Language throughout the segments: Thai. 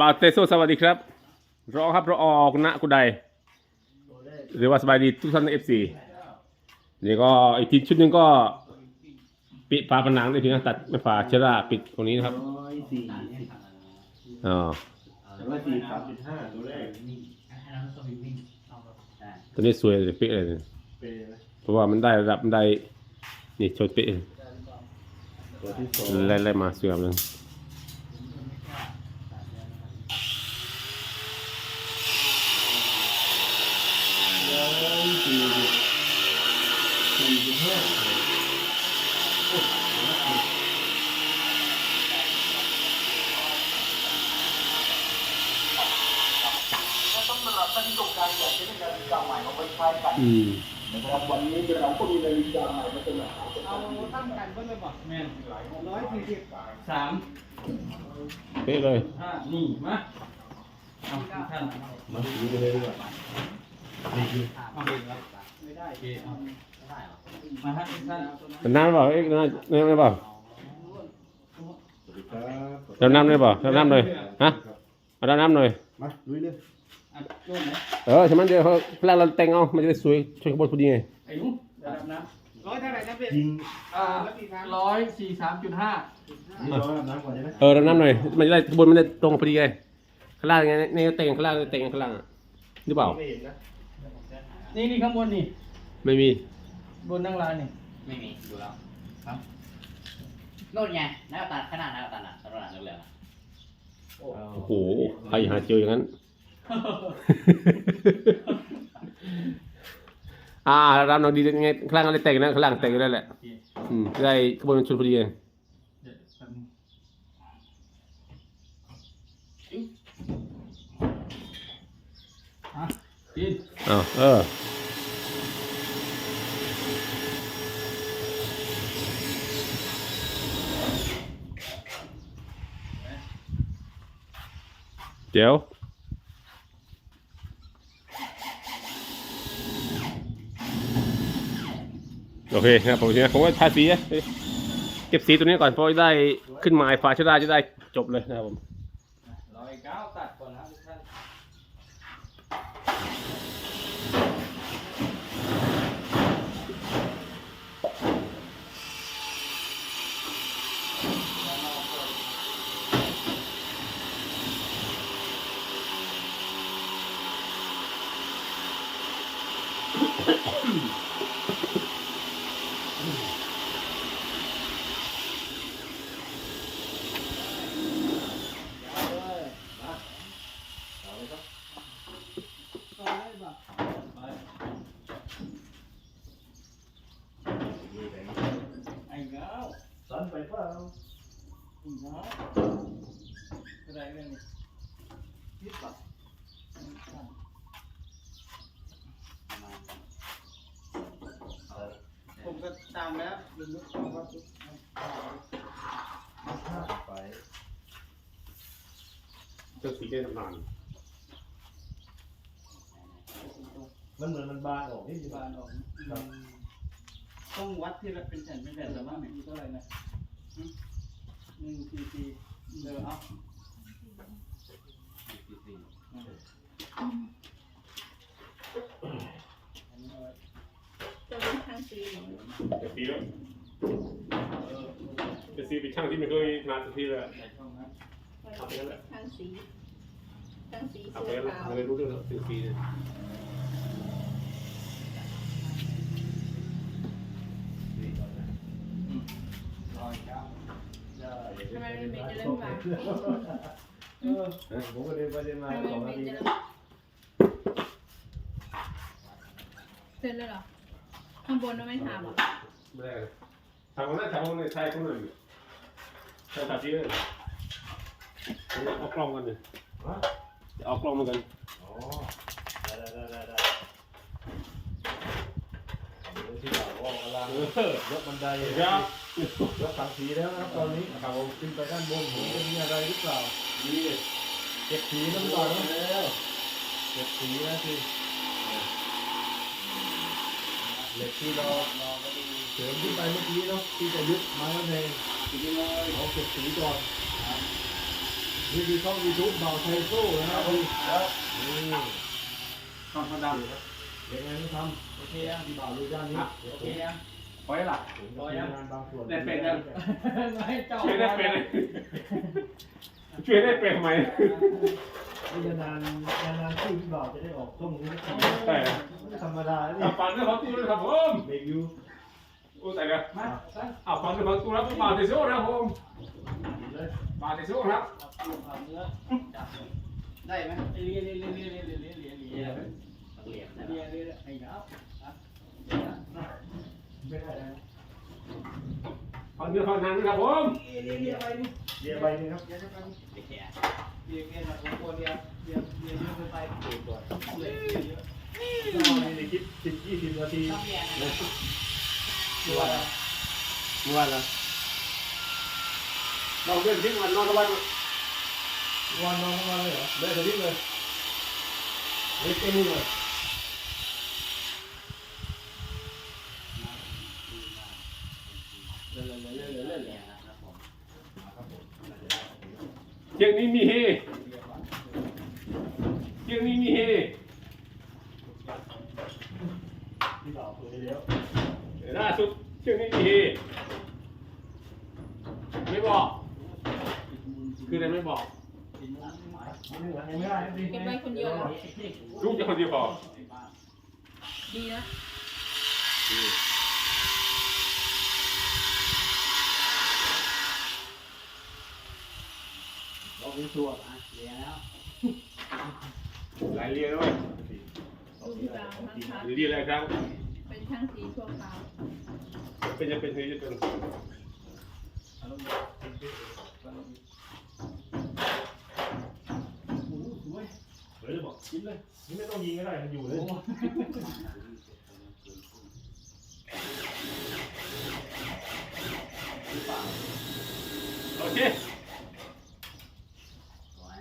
บาวเตโซสวัสดีครับรอครับรอออกนะกุไดหรือว่าสบายดีทุกท่านเอฟซีนี่ก็อีกทีชุดหนึ่งก็ปิดฝาผนังได้ทีนะตัดไม่ฝาเชล่าปิดตรงนี้นะครับร้อยสี่อ๋อร้อยสี่สามจุดห้าตัวแรกตัวนี้สวยเลยเป๊ะเลยเปย์นะเพราะว่ามันได้ระดับมันได้นี่โชดเป๊ะตัวที่สองไล่ไล่มาสวยงามเลย อยสี่สี่จุดห้าอืมเอาตั้งกันเพิ่มเลยบอกแม่นร้อยสี่สิบสามเป๊ะเลยห้านี่มาเอาท่านมาดูไปเลยดีกว่านี่คือเอาเองครับไม่ได้โอเคเอามาท่านท่านดำ น้ำได้เปล่าเอ๊ะน้ำน้ำได้เปล่าสวัสดีครับดำน้ำได้เปล่าดำน้ำหน่อยฮะเอาดำน้ำหน่อยมาลุยเลยเออใช่ไหมเดี๋ยวเขาพลังเราแต่งเอามันจะได้สวยช่วยขบวนพอดีไงไอ้หนุ่มระดับน้ร้อยเท่าไหร่นะเบ็ดยิงร้อยสี่สามจุดห้านี่ร้ออเออดำน้ำหน่อยมันจะได้ขบวนมันจะตรงพอดีไงข้างล่างไงในเต่งข้างล่างเต่งข้างล่างหรือเปล่า นนะนี่นี่ข้างบนนี่ ไม่มี บนนั่งร้านนี่ ไม่มีดูแล้วครับ นู่นไงหน้าตาขนาดหน้าตาน่ะตลาดเหลืองๆอะโอ้โหใครหาเจออย่างนั้น อ่ารำหน่อยดียังไงข้างล่างอะไรแต่งนะข้างล่างแต่งอยู่แล้วแหละโอเคอืมจะได้ขบวนมันชนพอดีไง เดี๋ยวแป๊บนึงอะกิน อ้าวเออเดี๋ยวโอเคนะครับผมนะผมว่าทาสีเก็บสีตัวนี้ก่อนเพราะได้ขึ้นมาไอ้าชดาจะได้จบเลยนะครับผมร้อยเก้าตัดก่อนนะครับทุกท่าน ร้อยบอก ไอ้เก้า สันไปเป ล่าไอ้เก้าอะไรเรื่องนี้ยิบปะผมก็ตามแล้วลุงนุ๊กบอกว่าทุกไปเจ้าสีได้ทำนานมันเหมือนมันบานออกนี่สิบานออกครับต้องวัดที่ละเป็นแผ่นเป็นแต่แผ่นละแล้วว่ามั้งมีเท่าไหร่นะ หนึ่งสี่สี่เออเอาจะเป็นทางสีเหลือจ้าสีแล้วจ้าสีเป็นช่างที่ไม่เคยมาสักทีเลยใส่ช่องนะทำไปแล้วแหละทางสีทางสีทำเสื้อแล้วขาวไม่รู้เรื่องแล้วเป็นปีเลย ทำไมมันเป็นจะเล่นมา เออผมก็เดินไปเดินมาสองนาทีจะเสร็จแล้วเหรอ ข้างบนเราไม่ทำเหรอไม่ได้เลยทำคนนั้นทำคนนี้ใช่คนอื่นใช่ตัดสีเลยออกกล้องกันเลยฮะจะออกกล้องมือนกันอ๋อได้ได้ได้ได้ได้เอาเลยที่เราออกกำลังยกบันไดครับ ยกสังสีแล้วนะครับตอนนี้เราขึ้นไปด้านบนผมจะมีอะไรหรือเปล่านี่เก็บสีน้ำตาลแล้วเก็บสีนะสิเหล็กที่เราเสริมขึ้นไปเมื่อกี้เนาะที่จะยึดไม้ไว้ในเอาเก็บสีก่อนนนี่คือช่องยูทูบเบาไทโซ่นะครับนี่นี่ตอนเขาดเด็กงานไม่ทำโอเคยังที่บ่าวรู้ด้านนี้โอเคยั งำไว้หลับผมก็ทำงานบางส่วนได้เป็นยังไม่เจ้าช่วยได้เป็นช่วยได้เป็นไหมนี่นานนานที่พี่บ่าวจะได้ออกช่องนี้สักทีใช่ไม่ธรรมดาอะนี่ฟังเรื่องของตู้เลยครับผมเบรกยูโอ้ใส่กันมาไปอะฟังเรื่องของตู้แล้วผมมาเทโซ่นะครับผมเลยมาเทโซ่ครับเอาเนื้อจับได้ไหมเลียเลียเลียเลียเลียเลียเลียเลียเลียเหลี่ยมนะเลียเลียไอ้เงาไม่ได้นะฟังเรื่องของทางนะครับผมเรียนเรียนไปนี่เรียใบนี่ครับเรียนไปนี่เลียเรียนเรียนแบบผมกลัวเรียนเรียนเรียนเยอะเกินไปเรียนก่อนเรียนเย ไม่ขอเนื้อขอหนังนะครับผมเรียบียร์ใบนี้ครับเบียร์เนี่ยผมกลัวเบียร์เบียร์เบียร์เยอะเกินไปเบียร์ก่อนเบียร์เยอะก็ในในคลิปสิบยี่สิบนาทีว่าว่าละเราเดินทิ้งวันนอนตะวันวันนอนตะวันเลยเหรอเดินทิ้งเลยเดินเต็มเลย ที่ยงนี้มีเฮเที่ยงนี้มีเฮพี่บ่าวตัวนี้แล้วล่าสุดเที่ยงนี้มีเฮไม่บอก คืออะไรไม่บอกนี่หลังยังไม่ได้ดีเก็บไว้คนเดียวเหรอลูกจะคนเดียวพอดีนะ เราเป็นตัวเลียแล้วหลายเรียนด้วยลูกที่สามนะคะเรียนอะไรครับ เป็นช่างสีชั่วคราวเป็นจะเป็นจะเป็นเฮ้ยบอกกินเลยนี่ไม่ต้องยิงก็ได้มันอยู่เลยโอเค สวย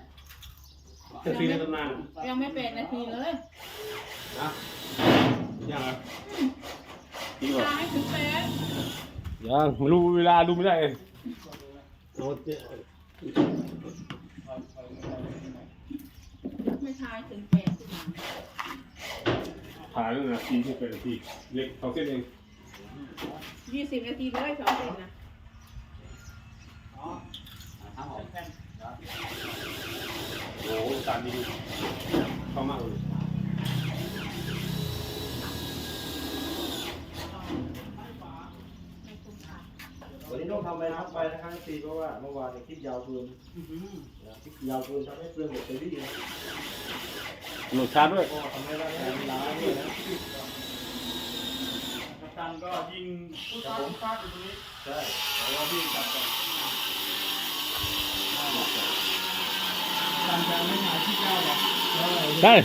จะซีในตำนานยังไม่เป็นนาทีเลยนะยังไงจริงเหรอตายถึงแปดยังไม่รู้เวลาดูไม่ได้โอ้เจ๊ไม่ทายถึงแปดผ่านแล้วนะทีที่เป็นทีเล็กเขาเส้นเองยี่สิบนาทีเลยสองเซนนะ ครับผม โอ้โหตาดีเข้ามากเลยวันนี้ต้องทำใบนับไปนะครับตีเพราะว่าเมื่อวานเนี่ยคลิปยาวเกินคลิปยาวเกินทำให้เปลืองแบตเตอรี่นะโหลดชาร์จด้วยก็ทำให้ร่างกายล้าด้วยนะตันก็ยิงผู้ชายผู้ชายอยู่ตรงนี้ใช่แต่ว่าพี่กลับก่อน 来